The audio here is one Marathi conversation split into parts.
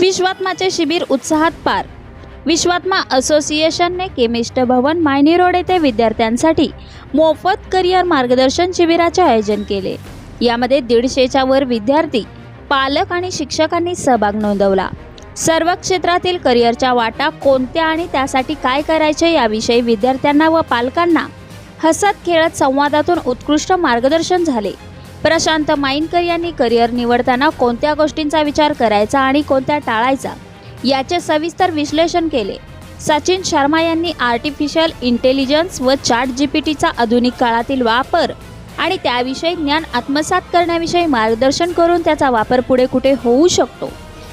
विश्वात्माचे शिबिर उत्साहात पार. विश्वात्मा असोसिएशनने केमिस्ट भवन मायनी रोड येथे विद्यार्थ्यांसाठी मोफत करिअर मार्गदर्शन शिबिराचे आयोजन केले. यामध्ये दीडशेच्या वर विद्यार्थी पालक आणि शिक्षकांनी सहभाग नोंदवला. सर्व क्षेत्रातील करिअरच्या वाटा कोणत्या आणि त्यासाठी काय करायचे याविषयी विद्यार्थ्यांना व पालकांना हसत खेळत संवादातून उत्कृष्ट मार्गदर्शन झाले. प्रशांत माईनकर यांनी करिअर निवडताना कोणत्या गोष्टींचा विचार करायचा आणि कोणत्या टाळायचा याचे सविस्तर विश्लेषण केले. सचिन शर्मा यांनी आर्टिफिशियल इंटेलिजन्स व चॅट जीपीटीचा आधुनिक काळातील वापर आणि त्याविषयी ज्ञान आत्मसात करण्याविषयी मार्गदर्शन करून त्याचा वापर पुढे कुठे होऊ शकतो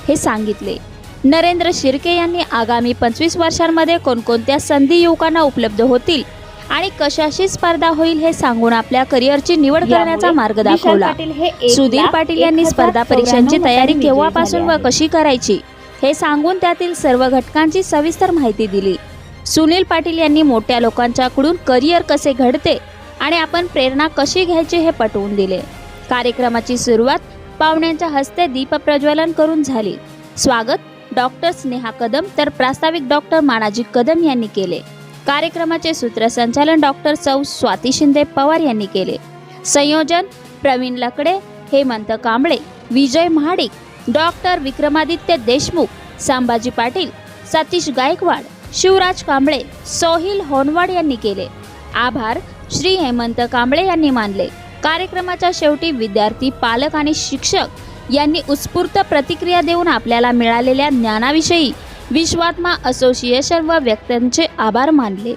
हे सांगितले. नरेंद्र शिर्के यांनी आगामी पंचवीस वर्षांमध्ये कोणकोणत्या संधी युवकांना उपलब्ध होतील आणि कशाशी स्पर्धा होईल हे सांगून आपल्या करिअरची निवड करण्याचा मार्ग दाखवला. सुधीर पाटील यांनी स्पर्धा परीक्षांची तयारी केव्हापासून व कशी करायची हे सांगून त्यातील सर्व घटकांची सविस्तर माहिती दिली. सुनील पाटील यांनी मोठ्या लोकांच्याकडून करिअर कसे घडते आणि आपण प्रेरणा कशी घ्यायची हे पटवून दिले. कार्यक्रमाची सुरुवात पाहुण्यांच्या हस्ते दीप प्रज्वलन करून झाली. स्वागत डॉक्टर स्नेहा कदम तर प्रास्ताविक डॉक्टर मानाजी कदम यांनी केले. कार्यक्रमाचे सूत्रसंचालन डॉक्टर सौ स्वाती शिंदे पवार यांनी केले. संयोजन प्रवीण लकडे हेमंत कांबळे विजय महाडिक डॉक्टर विक्रमादित्य देशमुख संभाजी पाटील सतीश गायकवाड शिवराज कांबळे सोहिल होनवाड यांनी केले. आभार श्री हेमंत कांबळे यांनी मानले. कार्यक्रमाच्या शेवटी विद्यार्थी पालक आणि शिक्षक यांनी उत्स्फूर्त प्रतिक्रिया देऊन आपल्याला मिळालेल्या ज्ञानाविषयी विश्वात्मा असोसिएशन व व्यक्तींचे आभार मानले